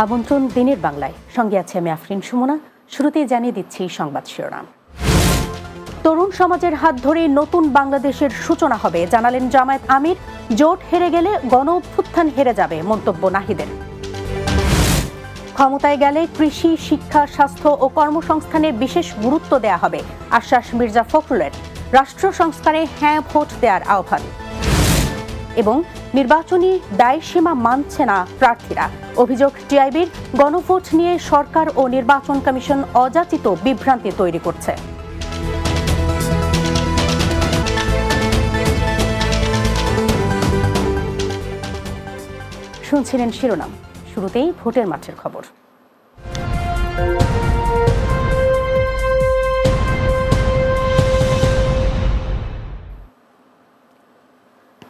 আমন্ত্রণ দিনের বাংলায়। সঙ্গে আছে আমি আফরিন সুমনা। শুরুতেই জানিয়ে দিচ্ছি সংবাদ শিরোনাম। তরুণ সমাজের হাত ধরে নতুন বাংলাদেশের সূচনা হবে, জানালেন জামায়াত আমির। জোট হেরে গেলে গণ অভ্যুত্থান হেরে যাবে মন্তব্য নাহিদের। ক্ষমতায় গেলে কৃষি, শিক্ষা, স্বাস্থ্য ও কর্মসংস্থানে বিশেষ গুরুত্ব দেয়া হবে আশ্বাস মির্জা ফখরুলের। রাষ্ট্র সংস্কারে হ্যাঁ ভোট দেওয়ার আহ্বান। এবং নির্বাচনী দায়সীমা মানছে না প্রার্থীরা। অভিযোগ টিআইবির গণভোট নিয়ে সরকার ও নির্বাচন কমিশন অযাচিত বিভ্রান্তি তৈরি করছে। শুনছিলেন শিরোনাম। শুরুতেই ভোটের মাঠের খবর।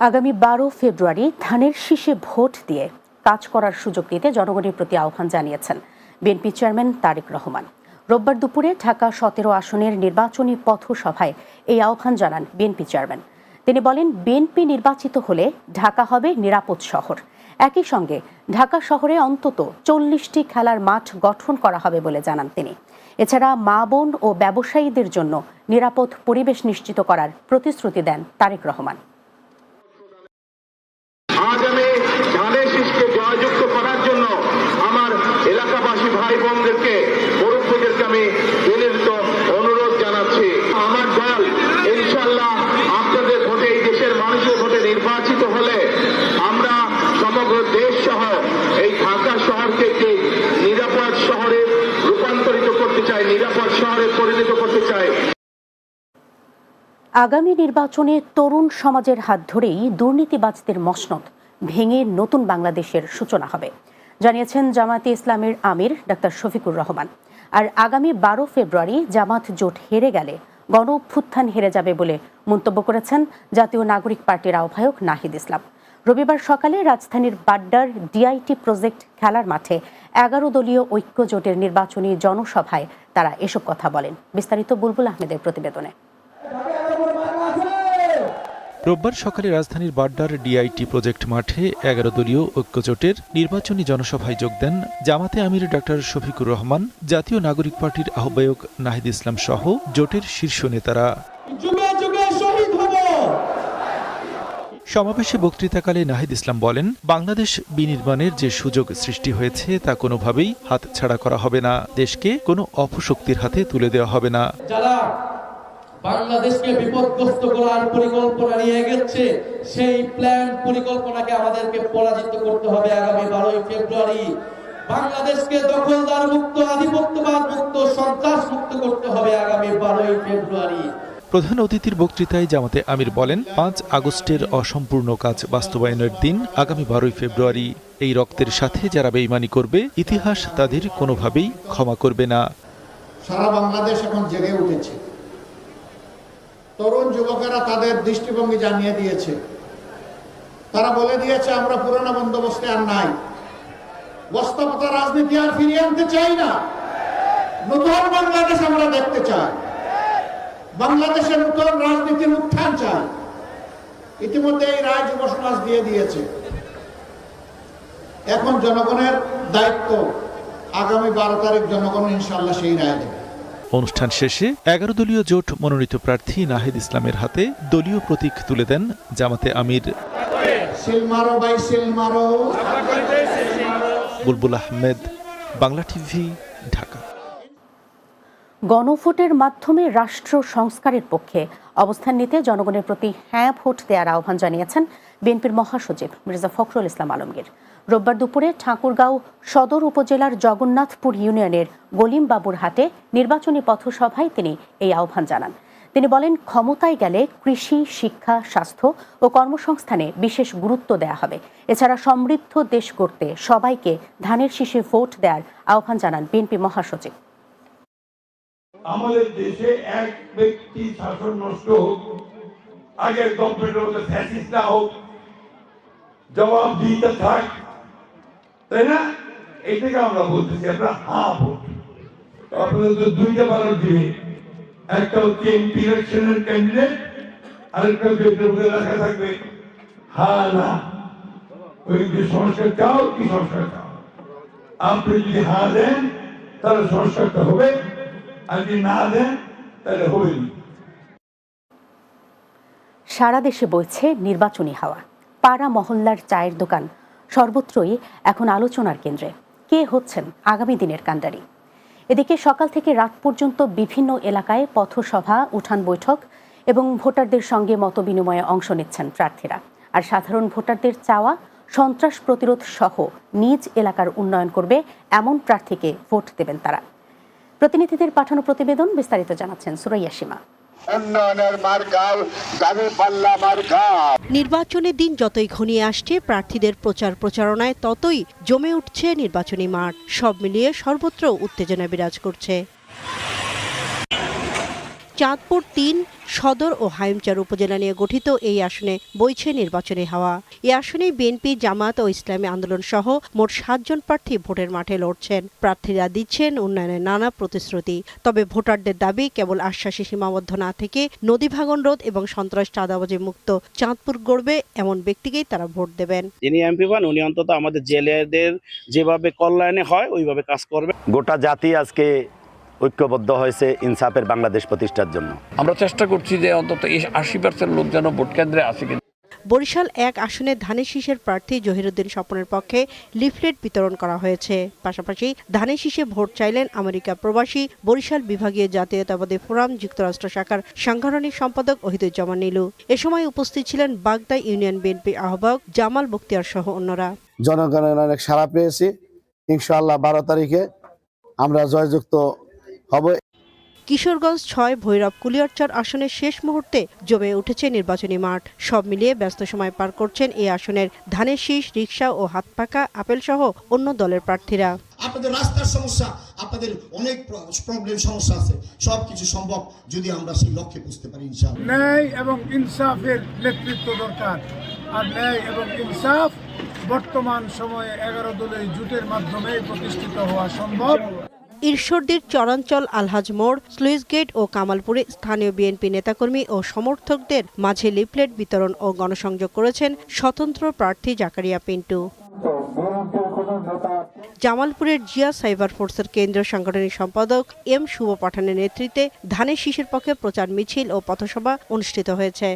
আগামী বারো ফেব্রুয়ারি ধানের শীষে ভোট দিয়ে কাজ করার সুযোগ নিতে জনগণের প্রতি আহ্বান জানিয়েছেন বিএনপি চেয়ারম্যান তারেক রহমান। রোববার দুপুরে ঢাকা সতেরো আসনের নির্বাচনী পথসভায় এই আহ্বান জানান বিএনপি চেয়ারম্যান। তিনি বলেন, বিএনপি নির্বাচিত হলে ঢাকা হবে নিরাপদ শহর। একই সঙ্গে ঢাকা শহরে অন্তত চল্লিশটি খেলার মাঠ গঠন করা হবে বলে জানান তিনি। এছাড়া মা বোন ও ব্যবসায়ীদের জন্য নিরাপদ পরিবেশ নিশ্চিত করার প্রতিশ্রুতি দেন তারেক রহমান আজ আমি ধানের শীষকে জয়যুক্ত করার জন্য আমার এলাকাবাসী ভাই বোনদেরকে মুরব্বীদেরকে আমি বিনীত অনুরোধ জানাচ্ছি আমার দল ইনশাল্লাহ আপনাদের ভোটে এই দেশের মানুষের ভোটে নির্বাচিত হলে আমরা সমগ্র দেশ সহ এই ঢাকা শহরকে একটি নিরাপদ শহরে রূপান্তরিত করতে চাই নিরাপদ শহরে পরিণত করতে চাই আগামী নির্বাচনে তরুণ সমাজের হাত ধরেই দুর্নীতিবাজদের মসনদ। ভেঙে নতুন বাংলাদেশের সূচনা হবে। জানিয়েছেন জামায়াতে ইসলামের আমির ডাক্তার শফিকুর রহমান। আর আগামী বারো ফেব্রুয়ারি জামাত জোট হেরে গেলে গণ হেরে যাবে বলে মন্তব্য করেছেন জাতীয় নাগরিক পার্টির আহ্বায়ক নাহিদ ইসলাম। রবিবার সকালে রাজধানীর বাড্ডার ডিআইটি প্রজেক্ট খেলার মাঠে এগারো দলীয় ঐক্য জোটের নির্বাচনী জনসভায় তারা এসব কথা বলেন। বিস্তারিত বুলবুল আহমেদের প্রতিবেদনে। রোববার সকালে রাজধানীর বাড্ডার ডিআইটি প্রজেক্ট মাঠে এগারো দলীয় ঐক্যজোটের নির্বাচনী জনসভায় যোগ দেন জামাতে আমির ডাক্তার শফিকুর রহমান জাতীয় নাগরিক পার্টির আহ্বায়ক নাহিদ ইসলাম সহ জোটের শীর্ষ নেতারা। সমাবেশে বক্তৃতাকালে নাহিদ ইসলাম বলেন বাংলাদেশ বিনির্মাণের যে সুযোগ সৃষ্টি হয়েছে তা কোনোভাবেই হাতছাড়া করা হবে না। দেশকে কোনো অপশক্তির হাতে তুলে দেওয়া হবে না। বাংলাদেশকে বিপদগ্রস্ত করার পরিকল্পনা নিয়ে গেছে। সেই প্ল্যান পরিকল্পনাকে আমাদেরকে পরাজিত করতে হবে আগামী বারোই ফেব্রুয়ারি। বাংলাদেশকে দখলদার মুক্ত আধিপত্যবাদ মুক্ত সন্ত্রাস মুক্ত করতে হবে আগামী বারোই ফেব্রুয়ারি। প্রধান অতিথির বক্তৃতায় জামাতে আমির বলেন পাঁচ আগস্টের অসম্পূর্ণ কাজ বাস্তবায়নের দিন আগামী বারোই ফেব্রুয়ারি। এই রক্তের সাথে যারা বেইমানি করবে ইতিহাস তাদের কোনোভাবেই ক্ষমা করবে না। সারা বাংলাদেশ এখন জেগে উঠেছে। তরুণ যুবকেরা তাদের দৃষ্টিভঙ্গি জানিয়ে দিয়েছে। তারা বলে দিয়েছে, আমরা পুরোনো বন্দোবস্তে আর নাই। বস্তাপতা রাজনীতি আর ফিরিয়ে আনতে চাই না। নতুন বাংলাদেশ আমরা দেখতে চাই। বাংলাদেশের নতুন রাজনীতির উত্থান চাই। ইতিমধ্যে এই রায় যুব সমাজ দিয়ে দিয়েছে। এখন জনগণের দায়িত্ব আগামী বারো তারিখ জনগণ ইনশাল্লাহ সেই রায় দেবে। অনুষ্ঠান শেষে এগারো দলীয় জোট মনোনীত প্রার্থী নাহিদ ইসলামের হাতে দলীয় প্রতীক তুলে দেন জামাতে আমির। বুলবুল আহমেদ বাংলা টিভি ঢাকা। গণভোটের মাধ্যমে রাষ্ট্র সংস্কারের পক্ষে অবস্থান নিতে জনগণের প্রতি হ্যাঁ ভোট দেওয়ার আহ্বান জানিয়েছেন বিএনপির মহাসচিব মির্জা ফখরুল ইসলাম আলমগীর। রোববার দুপুরে ঠাকুরগাঁও সদর উপজেলার জগন্নাথপুর ইউনিয়নের গলিম বাবুর হাটে নির্বাচনী পথসভায় তিনি এই আহ্বান জানান। তিনি বলেন, ক্ষমতায় গেলে কৃষি, শিক্ষা, স্বাস্থ্য ও কর্মসংস্থানে বিশেষ গুরুত্ব দেওয়া হবে। এছাড়া সমৃদ্ধ দেশ গড়তে সবাইকে ধানের শীষে ভোট দেওয়ার আহ্বান জানান বিএনপি মহাসচিব। আমাদের দেশে এক ব্যক্তি শাসন নষ্ট হোক, আগের না হোক জবাব দিতে থাক তাই না? আমরা বলতেছি, আমরা হা আপনাদের তো দুইটা একটা হচ্ছে এমপি ইলেকশনের ক্যান্ডিডেট আরেকটা হচ্ছে মধ্যে থাকবে। হা, না। ওই যে সংস্কার চাও কি সংস্কার চাও? আপনি যদি হা দেন, তাহলে সংস্কারটা হবে। আর যদি না দেন, তাহলে হবে সারা দেশে বইছে নির্বাচনী হাওয়া। পাড়া মহল্লার চায়ের দোকান সর্বত্রই এখন আলোচনার কেন্দ্রে। কে হচ্ছেন আগামী দিনের কাণ্ডারি এদিকে সকাল থেকে রাত পর্যন্ত বিভিন্ন এলাকায় পথসভা, উঠান বৈঠক এবং ভোটারদের সঙ্গে মতবিনিময়ে অংশ নিচ্ছেন প্রার্থীরা। আর সাধারণ ভোটারদের চাওয়া, সন্ত্রাস প্রতিরোধ সহ নিজ এলাকার উন্নয়ন করবে এমন প্রার্থীকে ভোট দেবেন তারা। প্রতিনিধিদের পাঠানো প্রতিবেদন বিস্তারিত জানাচ্ছেন সুরাইয়া সীমা। নির্বাচনের দিন যতই ঘনিয়ে আসছে, প্রার্থীদের প্রচার প্রচারণায় ততই জমে উঠছে নির্বাচনী মাঠ। সব মিলিয়ে সর্বত্র উত্তেজনা বিরাজ করছে। চাঁদপুর তিন সদর ও হাইমচার উপজেলা নিয়ে গঠিত এই আসনে বইছে নির্বাচনী হাওয়া। এই আসনে বিএনপি জামাত ও ইসলামী আন্দোলন সহ মোট সাতজন প্রার্থী ভোটের মাঠে লড়ছেন। প্রার্থীরা দিচ্ছেন উন্নয়নের নানা প্রতিশ্রুতি। তবে ভোটারদের দাবি কেবল আশ্বাসী সীমাবদ্ধ না থেকে নদী ভাঙন রোধ এবং সন্ত্রাস চাঁদাবাজি মুক্ত চাঁদপুর গড়বে এমন ব্যক্তিকেই তারা ভোট দেবেন। যিনি এমপি পান উনি অন্তত আমাদের জেলেদের যেভাবে কল্যাণে হয় ওইভাবে কাজ করবে। গোটা জাতি আজকে ঐক্যবদ্ধ হয়েছে ইনসাফের বাংলাদেশ প্রতিষ্ঠার জন্য। আমরা চেষ্টা করছি যে অন্তত এই আশি পার্সেন্ট লোক যেন ভোট কেন্দ্রে আসে বরিশাল এক আসনে ধানের শীষের প্রার্থী জহিরুদ্দিন স্বপনের পক্ষে লিফলেট বিতরণ করা হয়েছে। পাশাপাশি ধানের শীষে ভোট চাইলেন আমেরিকা প্রবাসী বরিশাল বিভাগীয় জাতীয়তাবাদী ফোরাম যুক্তরাষ্ট্র শাখার সাংগঠনিক সম্পাদক ওহিদুজ্জামান নীলু। এ সময় উপস্থিত ছিলেন বাগদা ইউনিয়ন বিএনপি আহ্বায়ক জামাল বক্তিয়ার সহ অন্যরা। জনগণের অনেক সাড়া পেয়েছি। ইনশাআল্লাহ বারো তারিখে আমরা জয়যুক্ত হব। কিশোরগঞ্জ ছয় ভৈরব কুলিয়ারচর আসনের শেষ মুহূর্তে জমে উঠেছে নির্বাচনী মাঠ। সব মিলিয়ে ব্যস্ত সময় পার করছেন এই আসনের ধানের শীষ রিক্সা ও হাত পাকা আপেল সহ অন্য দলের প্রার্থীরা। আপনাদের রাস্তার সমস্যা আপনাদের অনেক প্রবলেম সমস্যা আছে। সব কিছু সম্ভব যদি আমরা সেই লক্ষ্যে বুঝতে পারি ইনশাআল্লাহ। ন্যায় এবং ইনসাফের নেতৃত্ব দরকার। আর ন্যায় এবং ইনসাফ বর্তমান সময়ে এগারো দলের জুটের মাধ্যমে প্রতিষ্ঠিত হওয়া সম্ভব। ঈশ্বরদীর চরাঞ্চল, আলহাজ মোড়, স্লুইস গেট ও কামালপুরে স্থানীয় বিএনপি নেতাকর্মী ও সমর্থকদের মাঝে লিফলেট বিতরণ ও গণসংযোগ করেছেন স্বতন্ত্র প্রার্থী জাকারিয়া পিন্টু। জামালপুরের জিয়া সাইবার ফোর্সের কেন্দ্রীয় সাংগঠনিক সম্পাদক এম শুভ পাঠানের নেতৃত্বে ধানের শীষের পক্ষে প্রচার মিছিল ও পথসভা অনুষ্ঠিত হয়েছে।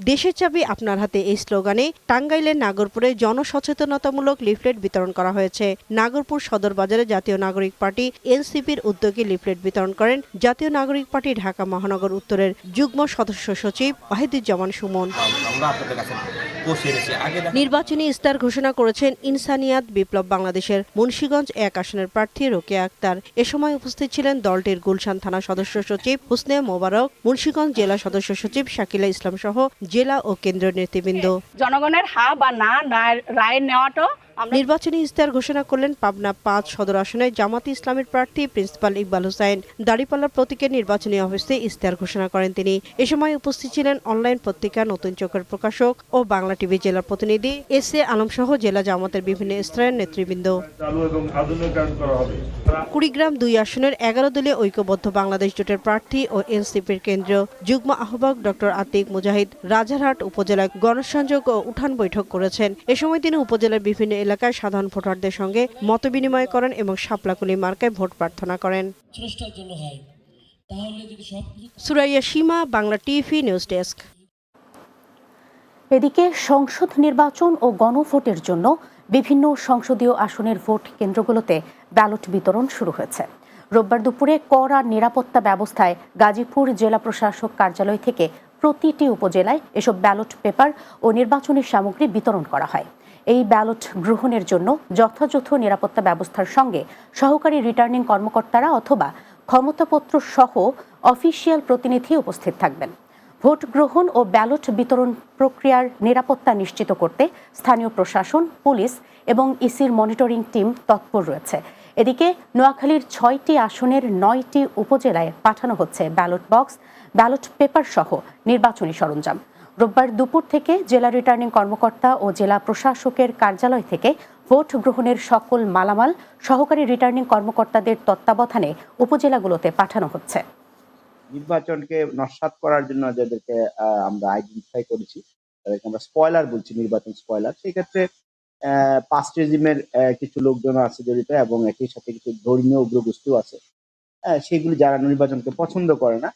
দেশের চাবি আপনার হাতে এই স্লোগানে টাঙ্গাইলের নাগরপুরে জনসচেতনতামূলক লিফলেট বিতরণ করা হয়েছে। নাগরপুর সদর বাজারে জাতীয় নাগরিক পার্টি এনসিপির উদ্যোগে লিফলেট বিতরণ করেন জাতীয় নাগরিক পার্টি ঢাকা মহানগর উত্তরের যুগ্ম সদস্য সচিব ওয়াহিদুজ্জামান সুমন। নির্বাচনী ইস্তার ঘোষণা করেছেন ইনসানিয়াত বিপ্লব বাংলাদেশের মুন্সীগঞ্জ এক আসনের প্রার্থী রোকেয়া আক্তার। এ সময় উপস্থিত ছিলেন দলটির গুলশান থানা সদস্য সচিব হুসনে মোবারক মুন্সীগঞ্জ জেলা সদস্য সচিব শাকিলা ইসলাম সহ জেলা ও কেন্দ্রীয় নেতৃবৃন্দ। জনগণের হা বা না রায়- নেওয়াটাও নির্বাচনী ইস্তার ঘোষণা করলেন পাবনা পাঁচ সদর আসনে জামাতি ইসলামের প্রার্থী প্রিন্সিপাল ইকবাল হোসাইন। দাড়িপাল্লার প্রতীকের নির্বাচনী অফিসে ইস্তার ঘোষণা করেন তিনি। এ সময় উপস্থিত ছিলেন অনলাইন পত্রিকা নতুন চোখের প্রকাশক ও বাংলা টিভি জেলার প্রতিনিধি এস এ আলম সহ জেলা জামাতের বিভিন্ন স্তরের নেতৃবৃন্দ। কুড়িগ্রাম দুই আসনের এগারো দলীয় ঐক্যবদ্ধ বাংলাদেশ জোটের প্রার্থী ও এনসিপির কেন্দ্রীয় যুগ্ম আহ্বায়ক ডক্টর আতিক মুজাহিদ রাজারহাট উপজেলায় গণসংযোগ ও উঠান বৈঠক করেছেন। এ সময় তিনি উপজেলার বিভিন্ন এলাকায় সাধারণ ভোটারদের সঙ্গে মতবিনিময় করেন এবং শাপলাকুলি মার্কায় ভোট প্রার্থনা করেন। Suraiya Sima Bangla TV news desk. এদিকে সংসদ নির্বাচন ও গণভোটের জন্য বিভিন্ন সংসদীয় আসনের ভোট কেন্দ্রগুলোতে ব্যালট বিতরণ শুরু হয়েছে। রোববার দুপুরে কড়া নিরাপত্তা ব্যবস্থায় গাজীপুর জেলা প্রশাসক কার্যালয় থেকে প্রতিটি উপজেলায় এসব ব্যালট পেপার ও নির্বাচনী সামগ্রী বিতরণ করা হয়। এই ব্যালট গ্রহণের জন্য যথাযথ নিরাপত্তা ব্যবস্থার সঙ্গে সহকারী রিটার্নিং কর্মকর্তারা অথবা ক্ষমতাপত্র সহ অফিসিয়াল প্রতিনিধি উপস্থিত থাকবেন। ভোট গ্রহণ ও ব্যালট বিতরণ প্রক্রিয়ার নিরাপত্তা নিশ্চিত করতে স্থানীয় প্রশাসন, পুলিশ এবং ইসির মনিটরিং টিম তৎপর রয়েছে। এদিকে নোয়াখালীর ছয়টি আসনের নয়টি উপজেলায় পাঠানো হচ্ছে ব্যালট বক্স, ব্যালট পেপার সহ নির্বাচনী সরঞ্জাম। রোববার দুপুর থেকে জেলা রিটার্নিং কর্মকর্তা ও জেলা প্রশাসকের কার্যালয় থেকে ভোট গ্রহণের সকল মালামাল সহকারী রিটার্নিং কর্মকর্তাদের তত্ত্বাবধানে উপজেলাগুলোতে পাঠানো হচ্ছে। নির্বাচনকে নস্বাত করার জন্য যাদেরকে আমরা আইডেন্টিফাই করেছি, তাদেরকে আমরা স্পয়লার বলছি, নির্বাচন স্পয়লার সেই ক্ষেত্রে পাস্ট রেজিমের কিছু লোকজন আছে জড়িত এবং একই সাথে কিছু ধর্মীয় উগ্রগোষ্ঠী আছে। সেগুলি যারা নির্বাচনকে পছন্দ করে না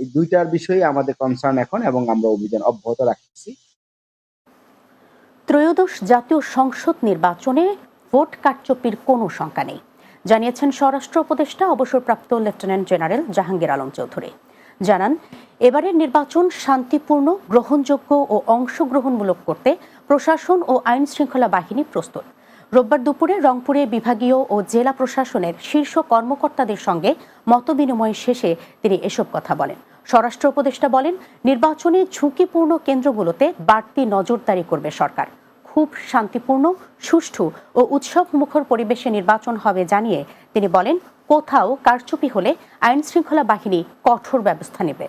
এই দুইটার বিষয়ে আমাদের কনসার্ন এখন এবং আমরা অভিযান অব্যাহত রাখতেছি। ত্রয়োদশ জাতীয় সংসদ নির্বাচনে ভোট কারচুপির কোনো শঙ্কা নেই, জানিয়েছেন স্বরাষ্ট্র উপদেষ্টা, অবসরপ্রাপ্ত লেফটেন্যান্ট জেনারেল জাহাঙ্গীর আলম চৌধুরী। জানান, এবারের নির্বাচন শান্তিপূর্ণ, গ্রহণযোগ্য ও অংশগ্রহণমূলক করতে প্রশাসন ও আইন শৃঙ্খলা বাহিনী প্রস্তুত। রোববার দুপুরে রংপুরে বিভাগীয় ও জেলা প্রশাসনের শীর্ষ কর্মকর্তাদের সঙ্গে মতবিনিময় শেষে তিনি এসব কথা বলেন। স্বরাষ্ট্র উপদেষ্টা বলেন, নির্বাচনে ঝুঁকিপূর্ণ কেন্দ্রগুলোতে বাড়তি নজরদারি করবে সরকার। খুব শান্তিপূর্ণ, সুষ্ঠু ও উৎসব মুখর পরিবেশে নির্বাচন হবে জানিয়ে তিনি বলেন, কোথাও কারচুপি হলে আইন শৃঙ্খলা বাহিনী কঠোর ব্যবস্থা নেবে।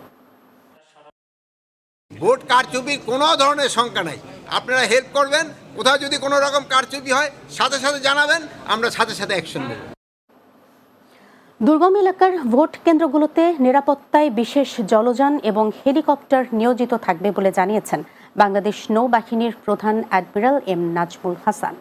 ভোট কারচুপির কোনো ধরনের শঙ্কা নাই। আপনারা হেল্প করবেন, কোথাও যদি কোনো রকম কারচুপি হয়, সাথে সাথে জানাবেন, আমরা সাথে সাথে অ্যাকশন নেব। দুর্গম এলাকার ভোট কেন্দ্রগুলোতে নিরাপত্তায় বিশেষ জলযান এবং হেলিকপ্টার নিয়োজিত থাকবে বলে জানিয়েছেন বাংলাদেশ নৌবাহিনীর প্রধান অ্যাডমিরাল এম নাজমুল হাসান।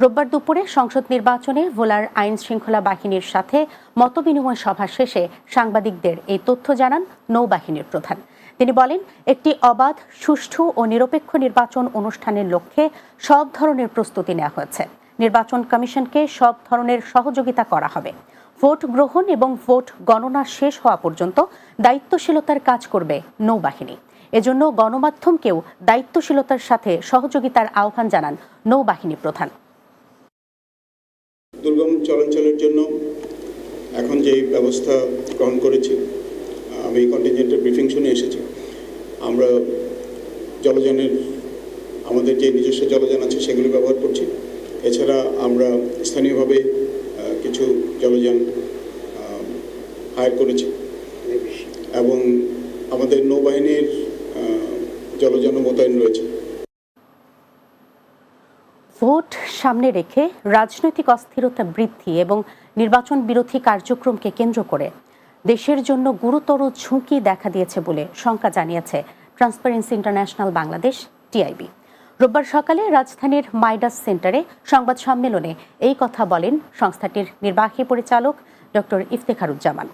রোববার দুপুরে সংসদ নির্বাচনে ভোলার আইন শৃঙ্খলা বাহিনীর সাথে মতবিনিময় সভা শেষে সাংবাদিকদের এই তথ্য জানান নৌবাহিনীর প্রধান। তিনি বলেন, একটি অবাধ, সুষ্ঠু ও নিরপেক্ষ নির্বাচন অনুষ্ঠানের লক্ষ্যে সব ধরনের প্রস্তুতি নেওয়া হয়েছে। নির্বাচন কমিশনকে সব ধরনের সহযোগিতা করা হবে। ভোট গ্রহণ এবং ভোট গণনা শেষ হওয়া পর্যন্ত দায়িত্বশীলতার কাজ করবে নৌবাহিনী। এজন্য গণমাধ্যমকেও দায়িত্বশীলতার সাথে সহযোগিতার আহ্বান জানান নৌবাহিনী প্রধান। দুর্গম চলাচলের জন্য এখন যে ব্যবস্থা গ্রহণ করেছি আমি কন্টিনজেন্টের ব্রিফিং শুনে এসেছি। আমরা জলযানের, আমাদের যে নিজস্ব জলযান আছে সেগুলি ব্যবহার করছি। এছাড়া আমরা স্থানীয়ভাবে কিছু জলযান হায়ার করেছি। এবং আমাদের নৌবাহিনীর জলযানও মোতায়েন রয়েছে। ভোট সামনে রেখে রাজনৈতিক অস্থিরতা বৃদ্ধি এবং নির্বাচন বিরোধী কার্যক্রমকে কেন্দ্র করে দেশের জন্য গুরুতর ঝুঁকি দেখা দিয়েছে বলে শঙ্কা জানিয়েছে ট্রান্সপারেন্সি ইন্টারন্যাশনাল বাংলাদেশ টিআইবি রোববার সকালে রাজধানীর মাইডাস সেন্টারে সংবাদ সম্মেলনে এই কথা বলেন সংস্থাটির নির্বাহী পরিচালক ডক্টর ইফতেখারুজ্জামান।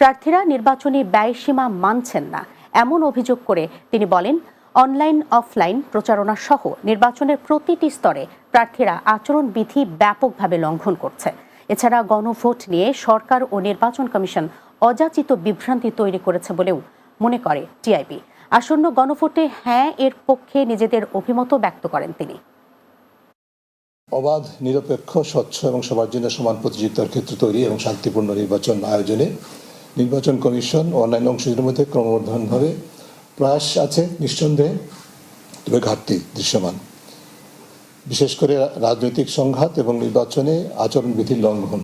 প্রার্থীরা নির্বাচনী ব্যয়সীমা মানছেন না, এমন অভিযোগ করে তিনি বলেন, অনলাইন, অফলাইন প্রচারণা সহ নির্বাচনের প্রতিটি স্তরে প্রার্থীরা আচরণবিধি ব্যাপকভাবে লঙ্ঘন করছে। এছাড়া গণভোট নিয়ে সরকার ও নির্বাচন কমিশন অযাচিত বিভ্রান্তি তৈরি করেছে বলেও মনে করে টিআইবি আসন্ন গণভোটে হ্যাঁ এর পক্ষে নিজেদের অভিমত ব্যক্ত করেন তিনি। অবাধ, নিরপেক্ষ, স্বচ্ছ এবং সবার জন্য সমান প্রতিযোগিতার ক্ষেত্র তৈরি এবং শান্তিপূর্ণ নির্বাচন আয়োজনে নির্বাচন কমিশন অন্যান্য অংশীদারের মধ্যে ক্রমবর্ধমানভাবে প্রয়াস আছে নিঃসন্দেহে, তবে ঘাটতি দৃশ্যমান। বিশেষ করে রাজনৈতিক সংঘাত এবং নির্বাচনে আচরণবিধির লঙ্ঘন।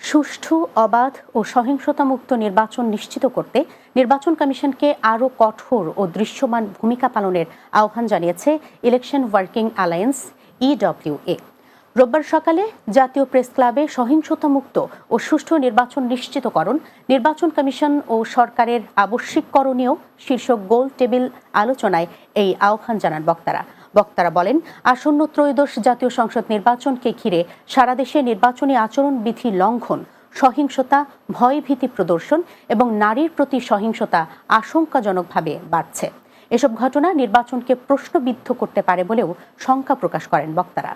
সুষ্ঠু, অবাধ ও সহিংসতামুক্ত নির্বাচন নিশ্চিত করতে নির্বাচন কমিশনকে আরও কঠোর ও দৃশ্যমান ভূমিকা পালনের আহ্বান জানিয়েছে ইলেকশন ওয়ার্কিং অ্যালায়েন্স ইডব্লিউএ রোববার সকালে জাতীয় প্রেস ক্লাবে সহিংসতামুক্ত ও সুষ্ঠু নির্বাচন নিশ্চিতকরণ, নির্বাচন কমিশন ও সরকারের আবশ্যিক করণীয় শীর্ষক গোল টেবিল আলোচনায় এই আহ্বান জানান বক্তারা। বক্তারা বলেন, আসন্ন ত্রয়োদশ জাতীয় সংসদ নির্বাচনকে ঘিরে সারা দেশে নির্বাচনী আচরণবিধি লঙ্ঘন, সহিংসতা, ভয়ভীতি প্রদর্শন এবং নারীর প্রতি সহিংসতা আশঙ্কাজনকভাবে বাড়ছে। এসব ঘটনা নির্বাচনকে প্রশ্নবিদ্ধ করতে পারে বলেও শঙ্কা প্রকাশ করেন বক্তারা।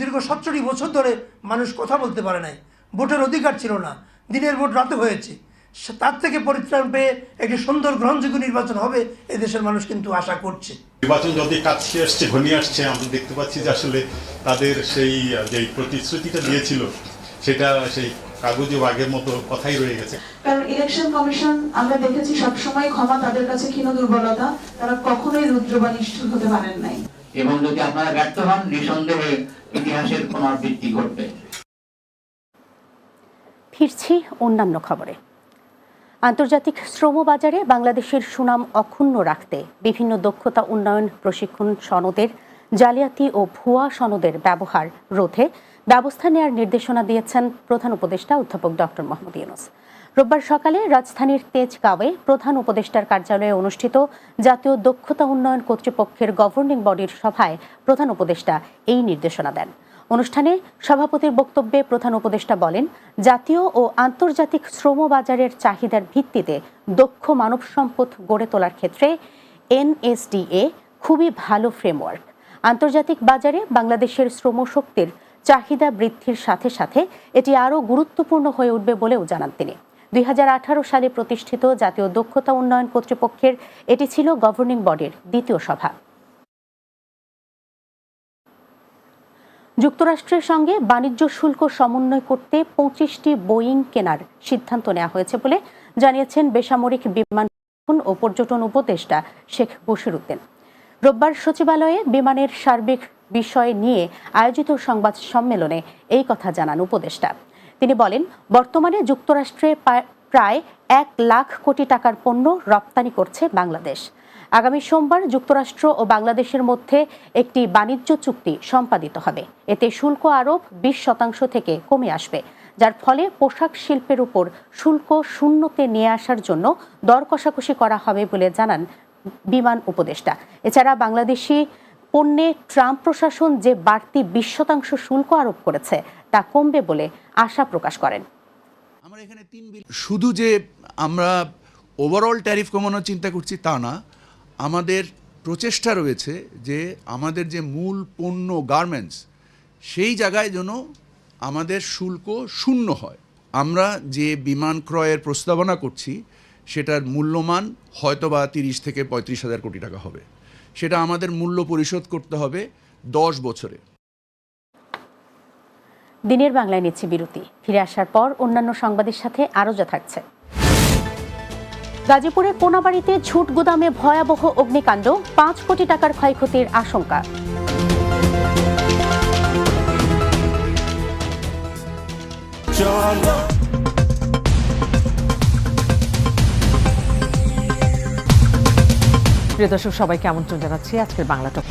দীর্ঘ সতেরোটি বছর ধরে মানুষ কথা বলতে পারে নাই। ভোটের অধিকার ছিল না। দিনের ভোট রাতে হয়েছে। তার থেকে পরিত্রাণ পেয়ে একটি সুন্দর গ্রহণযোগ্য নির্বাচন হবে এদেশের মানুষ কিন্তু আশা করছে। নির্বাচন যত কাছে আসছে ঘনিয়ে আসছে আমরা দেখতে পাচ্ছি যে আসলে তাদের সেই যে প্রতিশ্রুতিটা দিয়েছিল সেটা সেই কাগজে বাঘের মতো কথাই রয়ে গেছে। কারণ ইলেকশন কমিশন আমরা দেখেছি সবসময় ক্ষমা তাদের কাছে ক্ষীণ দুর্বলতা তারা কখনোই রুদ্র বা নিষ্ঠুর হতে পারেন নাই। এবং যদি আপনারা ব্যর্থ হন নিঃসন্দেহে ইতিহাসের পুনরাবৃত্তি ঘটবে। ফিরছি অন্যান্য খবরে। আন্তর্জাতিক শ্রম বাজারে বাংলাদেশের সুনাম অক্ষুণ্ণ রাখতে বিভিন্ন দক্ষতা উন্নয়ন প্রশিক্ষণ সনদের, জালিয়াতি ও ভুয়া সনদের ব্যবহার রোধে ব্যবস্থা নেওয়ার নির্দেশনা দিয়েছেন প্রধান উপদেষ্টা অধ্যাপক ডক্টর মোহাম্মদ ইউনুস। রোববার সকালে রাজধানীর তেজগাঁওয়ে প্রধান উপদেষ্টার কার্যালয়ে অনুষ্ঠিত জাতীয় দক্ষতা উন্নয়ন কর্তৃপক্ষের গভর্নিং বডির সভায় প্রধান উপদেষ্টা এই নির্দেশনা দেন। অনুষ্ঠানে সভাপতির বক্তব্যে প্রধান উপদেষ্টা বলেন, জাতীয় ও আন্তর্জাতিক শ্রম বাজারের চাহিদার ভিত্তিতে দক্ষ মানব সম্পদ গড়ে তোলার ক্ষেত্রে এনএসডিএ খুবই ভালো ফ্রেমওয়ার্ক আন্তর্জাতিক বাজারে বাংলাদেশের শ্রমশক্তির চাহিদা বৃদ্ধির সাথে সাথে এটি আরও গুরুত্বপূর্ণ হয়ে উঠবে বলেও জানান তিনি। দুই হাজার আঠারো সালে প্রতিষ্ঠিত জাতীয় দক্ষতা উন্নয়ন কর্তৃপক্ষের এটি ছিল গভর্নিং বডির দ্বিতীয় সভা। যুক্তরাষ্ট্রের সঙ্গে বাণিজ্য শুল্ক সমন্বয় করতে পঁচিশটি বোয়িং কেনার সিদ্ধান্ত নেওয়া হয়েছে বলে জানিয়েছেন বেসামরিক বিমান ও পর্যটন উপদেষ্টা শেখ বশির উদ্দিন। রোববার সচিবালয়ে বিমানের সার্বিক বিষয় নিয়ে আয়োজিত সংবাদ সম্মেলনে এই কথা জানান উপদেষ্টা। তিনি বলেন, বর্তমানে যুক্তরাষ্ট্রে প্রায় এক লাখ কোটি টাকার পণ্য রপ্তানি করছে বাংলাদেশ। আগামী সোমবার যুক্তরাষ্ট্র ও বাংলাদেশের মধ্যে একটি বাণিজ্য চুক্তি সম্পাদিত হবে। এতে শুল্ক আরোপ বিশ শতাংশ থেকে কমে আসবে, যার ফলে পোশাক শিল্পের উপর শুল্ক শূন্যতে নিয়ে আসার জন্য দর কষাকষি করা হবে বলে জানান বিমান উপদেষ্টা। এছাড়া বাংলাদেশি পণ্যে ট্রাম্প প্রশাসন যে বাড়তি বিশ শতাংশ শুল্ক আরোপ করেছে, তা কমবে বলে আশা প্রকাশ করেন। শুধু যে আমরা ওভারঅল ট্যারিফ কমানোর চিন্তা করছি তা না আমাদের প্রচেষ্টা রয়েছে যে আমাদের যে মূল পণ্য গার্মেন্টস সেই জায়গায় যেন আমাদের শুল্ক শূন্য হয়। আমরা যে বিমান ক্রয়ের প্রস্তাবনা করছি, সেটার মূল্যমান হয়তোবা তিরিশ থেকে পঁয়ত্রিশ হাজার কোটি টাকা হবে। সেটা আমাদের মূল্য পরিশোধ করতে হবে দশ বছরে। দিনের বাংলায় নিচ্ছে বিরতি। ফিরে আসার পর অন্যান্য সংবাদের সাথে আরও যা থাকছে। গাজীপুরের কোনাবাড়িতে ঝুট গুদামে ভয়াবহ অগ্নিকাণ্ড পাঁচ কোটি টাকার ক্ষয়ক্ষতির আশঙ্কা। প্রিয় দর্শক সবাইকে আমন্ত্রণ জানাচ্ছি আজকের বাংলা টক।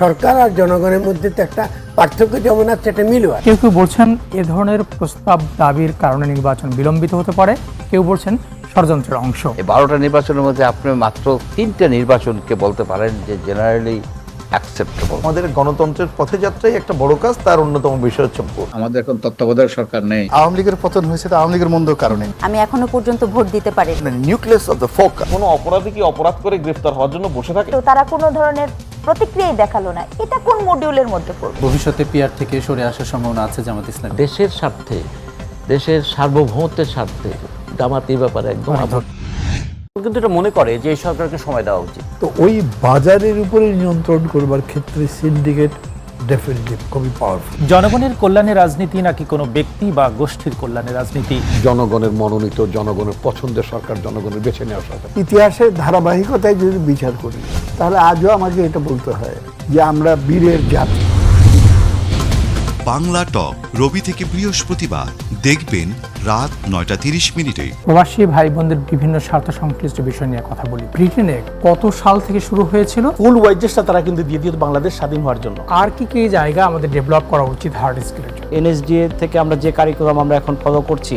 সরকার আর জনগণের মধ্যে তো একটা পার্থক্য যেমন আছে মিলও কেউ কেউ বলছেন এ ধরনের প্রস্তাব দাবির কারণে নির্বাচন বিলম্বিত হতে পারে। কেউ বলছেন ষড়যন্ত্রের অংশ। এই বারোটা নির্বাচনের মধ্যে আপনি মাত্র তিনটা নির্বাচনকে বলতে পারেন যে জেনারেলি অ্যাকসেপ্টেবল আমাদের গণতন্ত্রের পথযাত্রাই একটা বড় কাজ তার অন্যতম বিষয় হচ্ছে আমাদের এখন তত্ত্বাবধায়ক সরকার নেই। আওয়ামী লীগের পতন হয়েছে তো আওয়ামী লীগের মন্দ কারণে। আমি এখনও পর্যন্ত ভোট দিতে পারি নিউক্লিয়াস অফ দ্য ফোকাস কোনো অপরাধী কি অপরাধ করে গ্রেফতার হওয়ার জন্য বসে থাকে? তো তারা কোনো ধরনের প্রতিক্রিয়াই দেখাল না। এটা কোন মডিউলের মধ্যে পড়বে? ভবিষ্যতে পিয়ার থেকে সরে আসার সম্ভাবনা আছে জামাত ইসলাম দেশের স্বার্থে দেশের সার্বভৌমত্বের স্বার্থে এই ব্যাপারে একদম কিন্তু এটা মনে করে যে এই সরকারকে সময় দেওয়া উচিত। তো ওই বাজারের উপরে নিয়ন্ত্রণ করবার ক্ষেত্রে সিন্ডিকেট ডেফিনেটলি খুবই পাওয়ারফুল জনগণের কল্যাণে রাজনীতি নাকি কোনো ব্যক্তি বা গোষ্ঠীর কল্যাণে রাজনীতি? জনগণের মনোনীত জনগণের পছন্দের সরকার জনগণের বেছে নেওয়া সরকার। ইতিহাসের ধারাবাহিকতায় যদি বিচার করি তাহলে আজও আমাকে এটা বলতে হয় যে আমরা বীরের জাতি। বাংলা টক রবি থেকে বৃহস্পতিবার। দেখবেন রাত নয়টা তিরিশ মিনিটে। প্রবাসী ভাই বোনদের বিভিন্ন স্বার্থ সংশ্লিষ্ট বিষয় নিয়ে কথা বলি। ব্রিটেনে কত সাল থেকে শুরু হয়েছিল? ফুল ওয়াইজেসটা তারা কিন্তু দিয়ে দিত বাংলাদেশ স্বাধীন হওয়ার জন্য। আর কি কি জায়গা আমাদের ডেভেলপ করা উচিত হার্ড স্কিলের জন্য? এনএসডিএ থেকে আমরা যে কারিকুলাম আমরা এখন ফলো করছি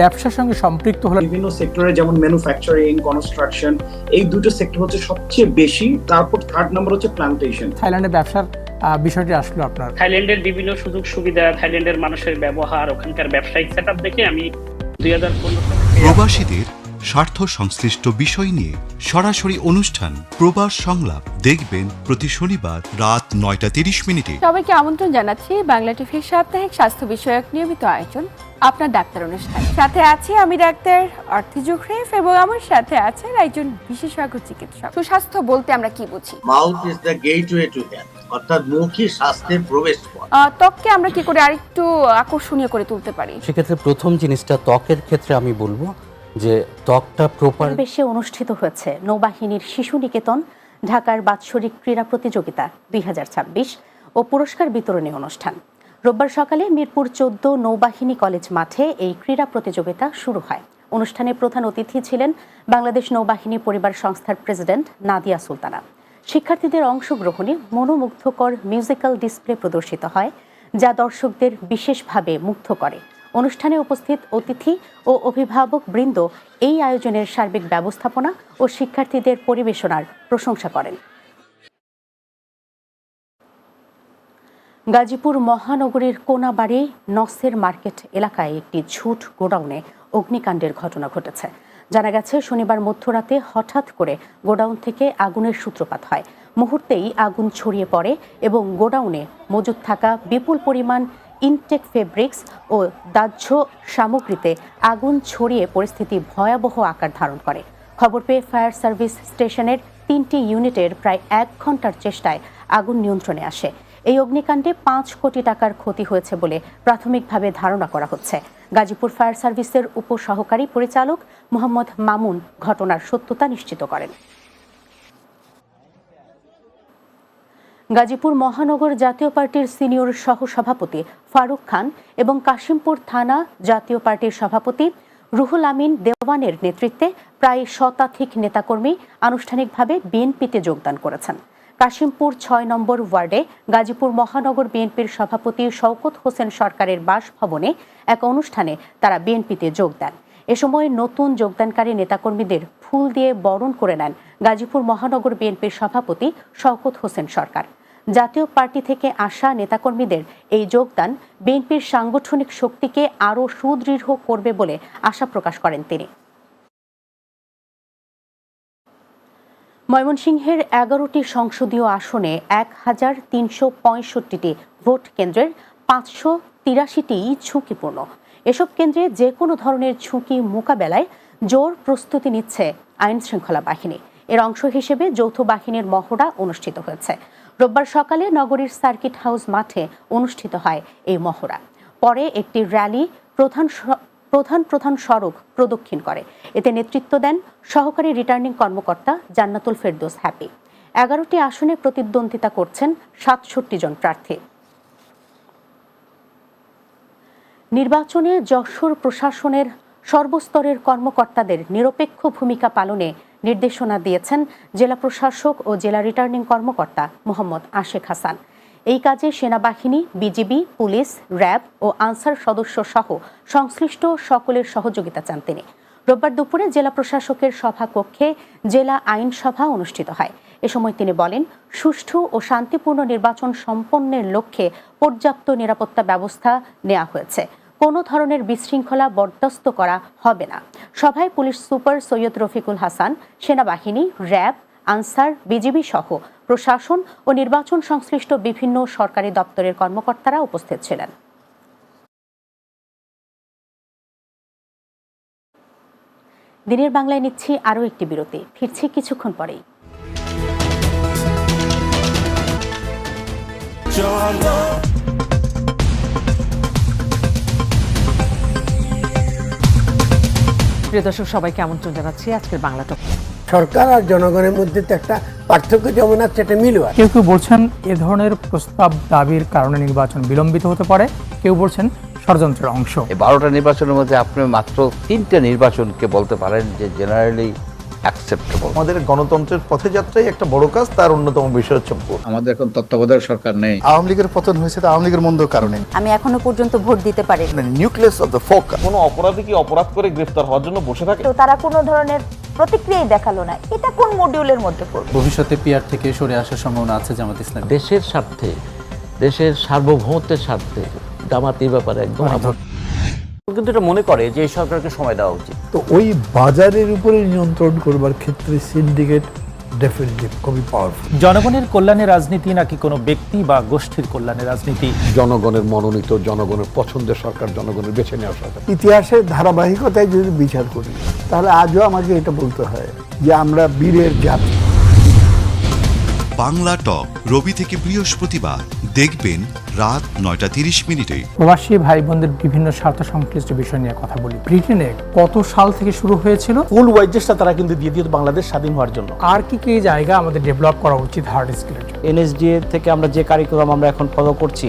ব্যবসার সঙ্গে সম্পৃক্ত হলেন বিভিন্ন সেক্টরে যেমন ম্যানুফ্যাকচারিং কনস্ট্রাকশন এই দুটো সেক্টর হচ্ছে সবচেয়ে বেশি। তারপর থার্ড নাম্বার হচ্ছে প্লান্টেশন থাইল্যান্ডে ব্যবসার বিষয়টি আসলো আপনার। থাইল্যান্ডের বিভিন্ন সুযোগ সুবিধা থাইল্যান্ডের মানুষের ব্যবহার ওখানকার ব্যবসায়িক সেট দেখে আমি দুই হাজার প্রবাসীদের স্বার্থ সংশ্লিষ্ট বিষয় নিয়ে সরাসরি অনুষ্ঠান প্রবাস সংলাপ দেখবেন প্রতি শনিবার রাত নয়টা তিরিশ মিনিটে। সবাইকে আমন্ত্রণ জানাচ্ছি বাংলা টিভির সাপ্তাহিক স্বাস্থ্য বিষয়ক নিয়মিত আয়োজন। আপনার ডাক্তার অনুষ্ঠান। সাথে আছি আমি ডাক্তার অর্থি জোখরেফ এবং আমার সাথে আছেন একজন বিশেষজ্ঞ চিকিৎসক। সুস্বাস্থ্য বলতে আমরা কি বুঝি? Mouth is the gateway to health অর্থাৎ মুখই স্বাস্থ্যের প্রবেশ পথ। ত্বককে আমরা কি করে আরেকটু আকর্ষণীয় করে তুলতে পারি? সেক্ষেত্রে প্রথম জিনিসটা ত্বকের ক্ষেত্রে আমি বলব যে ত্বকটা প্রপার পরিবেশে অনুষ্ঠিত হয়েছে নৌবাহিনীর শিশু নিকেতন ঢাকার বাৎসরিক ক্রীড়া প্রতিযোগিতা দুই হাজার ছাব্বিশ ও পুরস্কার বিতরণী অনুষ্ঠান। রোববার সকালে মিরপুর চোদ্দ নৌবাহিনী কলেজ মাঠে এই ক্রীড়া প্রতিযোগিতা শুরু হয়। অনুষ্ঠানে প্রধান অতিথি ছিলেন বাংলাদেশ নৌবাহিনী পরিবার সংস্থার প্রেসিডেন্ট নাদিয়া সুলতানা। শিক্ষার্থীদের অংশগ্রহণে মনোমুগ্ধকর মিউজিক্যাল ডিসপ্লে প্রদর্শিত হয়, যা দর্শকদের বিশেষভাবে মুগ্ধ করে। অনুষ্ঠানে উপস্থিত অতিথি ও অভিভাবক বৃন্দ এই আয়োজনের সার্বিক ব্যবস্থাপনা ও শিক্ষার্থীদের পরিবেশনার প্রশংসা করেন। গাজীপুর মহানগরীর কোনাবাড়ি নসের মার্কেট এলাকায় একটি ঝুট গোডাউনে অগ্নিকাণ্ডের ঘটনা ঘটেছে। জানা গেছে, শনিবার মধ্যরাতে হঠাৎ করে গোডাউন থেকে আগুনের সূত্রপাত হয়। মুহূর্তেই আগুন ছড়িয়ে পড়ে এবং গোডাউনে মজুদ থাকা বিপুল পরিমাণ ইনটেক ফেব্রিক্স ও দাহ্য সামগ্রীতে আগুন ছড়িয়ে পরিস্থিতি ভয়াবহ আকার ধারণ করে। খবর পেয়ে ফায়ার সার্ভিস স্টেশনের তিনটি ইউনিটের প্রায় এক ঘণ্টার চেষ্টায় আগুন নিয়ন্ত্রণে আসে। এই অগ্নিকাণ্ডে পাঁচ কোটি টাকার ক্ষতি হয়েছে বলে প্রাথমিকভাবে ধারণা করা হচ্ছে। গাজীপুর ফায়ার সার্ভিসের উপসহকারী পরিচালক মোহাম্মদ মামুন ঘটনার সত্যতা নিশ্চিত করেন। গাজীপুর মহানগর জাতীয় পার্টির সিনিয়র সহসভাপতি ফারুক খান এবং কাশিমপুর থানা জাতীয় পার্টির সভাপতি রুহুল আমিন দেওয়ানের নেতৃত্বে প্রায় শতাধিক নেতাকর্মী আনুষ্ঠানিকভাবে বিএনপিতে যোগদান করেছেন। কাশিমপুর ছয় নম্বর ওয়ার্ডে গাজীপুর মহানগর বিএনপির সভাপতি শওকত হোসেন সরকারের বাসভবনে এক অনুষ্ঠানে তারা বিএনপিতে যোগ দেন। এ সময় নতুন যোগদানকারী নেতাকর্মীদের ফুল দিয়ে বরণ করে নেন গাজীপুর মহানগর বিএনপির সভাপতি শওকত হোসেন সরকার। জাতীয় পার্টি থেকে আসা নেতাকর্মীদের এই যোগদান বিএনপির সাংগঠনিক শক্তিকে আরও সুদৃঢ় করবে বলে আশা প্রকাশ করেন তিনি। ময়মনসিংহের এগারোটি সংসদীয় আসনে এক হাজার তিনশো পঁয়ষট্টিটি ভোট কেন্দ্রের পাঁচশো তিরাশিটিই ঝুঁকিপূর্ণ। এসব কেন্দ্রে যে কোনো ধরনের ঝুঁকি মোকাবেলায় জোর প্রস্তুতি নিচ্ছে আইন শৃঙ্খলা বাহিনী। এর অংশ হিসেবে যৌথ বাহিনীর মহড়া অনুষ্ঠিত হয়েছে। রোববার সকালে নগরীর সার্কিট হাউস মাঠে অনুষ্ঠিত হয় এই মহড়া। পরে একটি র্যালি প্রধান প্রধান প্রধান সড়ক প্রদক্ষিণ করে। এতে নেতৃত্ব দেন সহকারী রিটার্নিং কর্মকর্তা জান্নাতুল ফেরদোস হ্যাপি। এগারোটি আসনে প্রতিদ্বন্দ্বিতা করছেন সাতষট্টি জন প্রার্থী। নির্বাচনে যশোর প্রশাসনের সর্বস্তরের কর্মকর্তাদের নিরপেক্ষ ভূমিকা পালনে নির্দেশনা দিয়েছেন জেলা প্রশাসক ও জেলা রিটার্নিং কর্মকর্তা মোহাম্মদ আশেখ হাসান। এই কাজে সেনাবাহিনী, বিজিবি, পুলিশ, র্যাব ও আনসার সদস্য সহ সংশ্লিষ্ট সকলের সহযোগিতা চান তিনি। রোববার দুপুরে জেলা প্রশাসকের সভা কক্ষে জেলা আইন সভা অনুষ্ঠিত হয়। এ সময় তিনি বলেন, সুষ্ঠু ও শান্তিপূর্ণ নির্বাচন সম্পন্নের লক্ষ্যে পর্যাপ্ত নিরাপত্তা ব্যবস্থা নেওয়া হয়েছে। কোনো ধরনের বিশৃঙ্খলা বরদাস্ত করা হবে না। সভায় পুলিশ সুপার সৈয়দ রফিকুল হাসান, সেনাবাহিনী, র্যাব আনসার বিজিবি সহ প্রশাসন ও নির্বাচন সংশ্লিষ্ট বিভিন্ন সরকারি দপ্তরের কর্মকর্তারা উপস্থিত ছিলেন। দিনের বাংলায় নিচ্ছি আরও একটি বিরতি। ফিরছি কিছুক্ষণ পরেই। প্রিয় দর্শক সবাইকে আমন্ত্রণ জানাচ্ছি আজকের বাংলা টক সরকার আর জনগণের মধ্যে তো একটা পার্থক্য যেমন আছে সেটা মিলও কেউ কেউ বলছেন এ ধরনের প্রস্তাব দাবির কারণে নির্বাচন বিলম্বিত হতে পারে। কেউ বলছেন ষড়যন্ত্রের অংশ। এই বারোটা নির্বাচনের মধ্যে আপনি মাত্র তিনটা নির্বাচনকে বলতে পারেন যে জেনারেলি অ্যাকসেপ্টেবল আমাদের গণতন্ত্রের পথে যাত্রাই একটা বড় কাজ তার অন্যতম বিষয় হচ্ছে ভোট। আমাদের এখন তত্ত্বাবধায়ক সরকার নেই। আওয়ামী লীগের পতন হয়েছে আওয়ামী লীগের মন্দ কারণে। আমি এখনও পর্যন্ত ভোট দিতে পারি নিউক্লিয়াস অফ দ্য ফোক কোনো অপরাধী কি অপরাধ করে গ্রেফতার হওয়ার জন্য বসে থাকে? তো তারা কোনো ধরনের প্রতিক্রিয়াই দেখাল না। এটা কোন মডিউলের মধ্যে পড়বে? ভবিষ্যতে পিআর থেকে সরে আসার সম্ভাবনা আছে জামাত ইসলাম দেশের স্বার্থে দেশের সার্বভৌমত্বের স্বার্থে জামাত এই ব্যাপারে একদম কিন্তু এটা মনে করে যে এই সরকারকে সময় দেওয়া উচিত। তো ওই বাজারের উপরে নিয়ন্ত্রণ করবার ক্ষেত্রে সিন্ডিকেট ডেফিনেটলি খুবই পাওয়ারফুল জনগণের কল্যাণে রাজনীতি নাকি কোনো ব্যক্তি বা গোষ্ঠীর কল্যাণে রাজনীতি? জনগণের মনোনীত জনগণের পছন্দের সরকার জনগণের বেছে নেওয়া সরকার। ইতিহাসের ধারাবাহিকতায় যদি বিচার করি তাহলে আজও আমাকে এটা বলতে হয় যে আমরা বীরের জাতি। বাংলা টক রবি থেকে বৃহস্পতিবার। দেখবেন রাত নয়টা তিরিশ মিনিটে। প্রবাসী ভাই বোনদের বিভিন্ন স্বার্থ সংশ্লিষ্ট বিষয় নিয়ে কথা বলি। ব্রিটেনে কত সাল থেকে শুরু হয়েছিল? ফুল ওয়াইজেসটা তারা কিন্তু দিয়ে দিয়ে বাংলাদেশ স্বাধীন হওয়ার জন্য। আর কি কি জায়গা আমাদের ডেভেলপ করা উচিত হার্ড স্কিলের জন্য? এনএসডিএ থেকে আমরা যে কারিকুলাম আমরা এখন ফলো করছি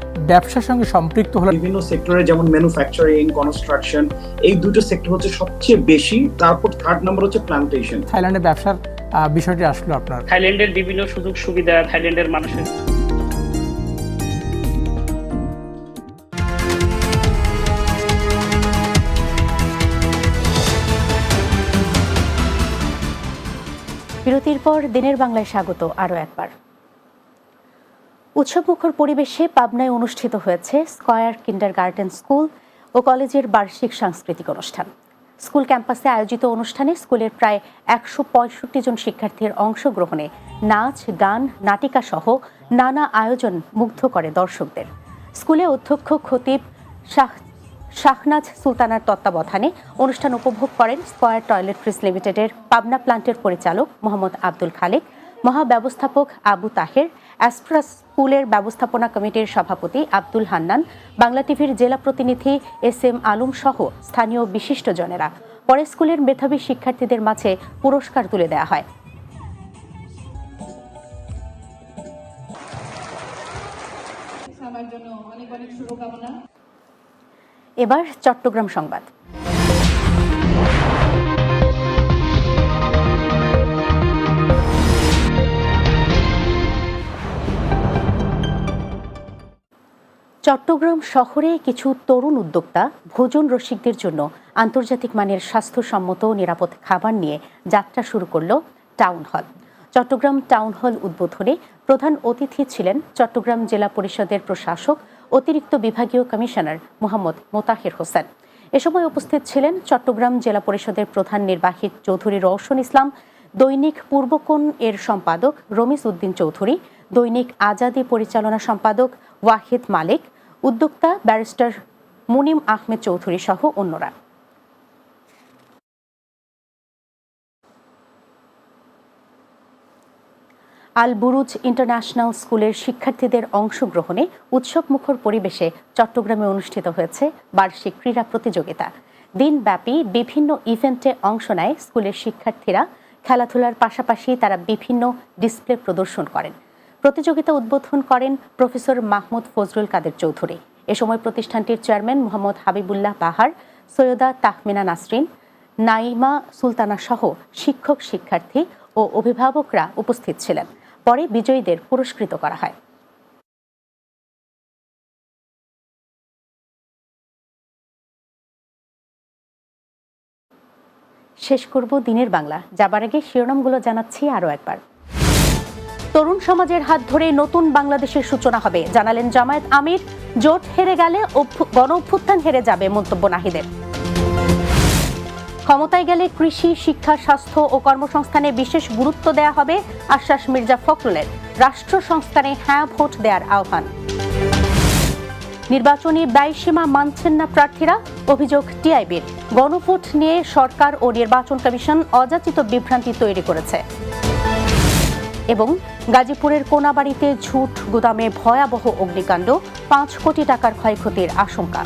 ব্যবসার সঙ্গে সম্পৃক্ত হলেন বিভিন্ন সেক্টরে যেমন ম্যানুফ্যাকচারিং কনস্ট্রাকশন এই দুটো সেক্টর হচ্ছে সবচেয়ে বেশি। তারপর থার্ড নাম্বার হচ্ছে প্লান্টেশন থাইল্যান্ডে ব্যবসার বিষয়টি আসলো আপনার। থাইল্যান্ডের বিভিন্ন সুযোগ সুবিধা থাইল্যান্ডের মানুষের। বিরতির পর দিনের বাংলায় স্বাগত আরও একবার। উৎসবমুখর পরিবেশে পাবনায় অনুষ্ঠিত হয়েছে স্কয়ার কিন্ডার গার্ডেন স্কুল ও কলেজের বার্ষিক সাংস্কৃতিক অনুষ্ঠান। স্কুল ক্যাম্পাসে আয়োজিত অনুষ্ঠানে স্কুলের প্রায় একশো পঁয়ষট্টি জন শিক্ষার্থীর অংশগ্রহণে নাচ, গান নাটিকা সহ নানা আয়োজন মুগ্ধ করে দর্শকদের। স্কুলে অধ্যক্ষ খতিব শাহ, শাহনাজ সুলতানার তত্ত্বাবধানে অনুষ্ঠান উপভোগ করেন স্কয়ার টয়লেট্রিজ লিমিটেডের পাবনা প্লান্টের পরিচালক মোহাম্মদ আব্দুল খালেক, মহাব্যবস্থাপক আবু তাহের অ্যাস্ট্রা স্কুলের ব্যবস্থাপনা কমিটির সভাপতি আব্দুল হান্নান বাংলা টিভির জেলা প্রতিনিধি এস এম আলম সহ স্থানীয় বিশিষ্টজনেরা। পরে স্কুলের মেধাবী শিক্ষার্থীদের মাঝে পুরস্কার তুলে দেওয়া হয়। এবার চট্টগ্রাম সংবাদ। চট্টগ্রাম শহরে কিছু তরুণ উদ্যোক্তা ভোজন রসিকদের জন্য আন্তর্জাতিক মানের স্বাস্থ্যসম্মত নিরাপদ খাবার নিয়ে যাত্রা শুরু করল town hall. Chittagong town hall উদ্বোধনে প্রধান অতিথি ছিলেন চট্টগ্রাম জেলা পরিষদের প্রশাসক, অতিরিক্ত বিভাগীয় কমিশনার মোহাম্মদ মোতাহির হোসেন। এ সময় উপস্থিত ছিলেন চট্টগ্রাম জেলা পরিষদের প্রধান নির্বাহী চৌধুরী রওশন ইসলাম, দৈনিক পূর্বকোণ এর সম্পাদক রমিজ উদ্দিন চৌধুরী দৈনিক আজাদি পরিচালনা সম্পাদক ওয়াহিদ মালিক, উদ্যোক্তা ব্যারিস্টার মুনিম আহমেদ চৌধুরী সহ অন্যরা। আল বুরুজ ইন্টারন্যাশনাল স্কুলের শিক্ষার্থীদের অংশগ্রহণে উৎসবমুখর পরিবেশে চট্টগ্রামে অনুষ্ঠিত হয়েছে বার্ষিক ক্রীড়া প্রতিযোগিতা। দিনব্যাপী বিভিন্ন ইভেন্টে অংশ নেয় স্কুলের শিক্ষার্থীরা। খেলাধুলার পাশাপাশি তারা বিভিন্ন ডিসপ্লে প্রদর্শন করেন। প্রতিযোগিতা উদ্বোধন করেন প্রফেসর মাহমুদ ফজলুল কাদের চৌধুরী। এ সময় প্রতিষ্ঠানটির চেয়ারম্যান মোহাম্মদ হাবিবুল্লাহ বাহার, সৈয়দা তাহমিনা নাসরিন নাইমা সুলতানা সহ শিক্ষক, শিক্ষার্থী ও অভিভাবকরা উপস্থিত ছিলেন। পরে বিজয়ীদের পুরস্কৃত করা হয়। শেষ করব দিনের বাংলা। যাবার আগে শিরোনামগুলো জানাচ্ছি আরও একবার। তরুণ সমাজের হাত ধরে নতুন বাংলাদেশের সূচনা হবে। জানালেন জামায়াত আমির, জোট হেরে গেলে গণ অভ্যুত্থান হেরে যাবে মন্তব্য নাহিদের। ক্ষমতায় গেলে কৃষি, শিক্ষা, স্বাস্থ্য ও কর্মসংস্থানে বিশেষ গুরুত্ব দেয়া হবে আশ্বাস মির্জা ফখরুলের। রাষ্ট্র সংস্কারে হ্যাঁ ভোট দেওয়ার আহ্বান। নির্বাচনী ব্যয়সীমা মানছেন না প্রার্থীরা, অভিযোগ টিআইবির। গণভোট নিয়ে সরকার ও নির্বাচন কমিশন অযাচিত বিভ্রান্তি তৈরি করেছে। এবং গাজীপুরের কোনাবাড়িতে ঝুট গুদামে ভয়াবহ অগ্নিকাণ্ড পাঁচ কোটি টাকার ক্ষয়ক্ষতির আশঙ্কা।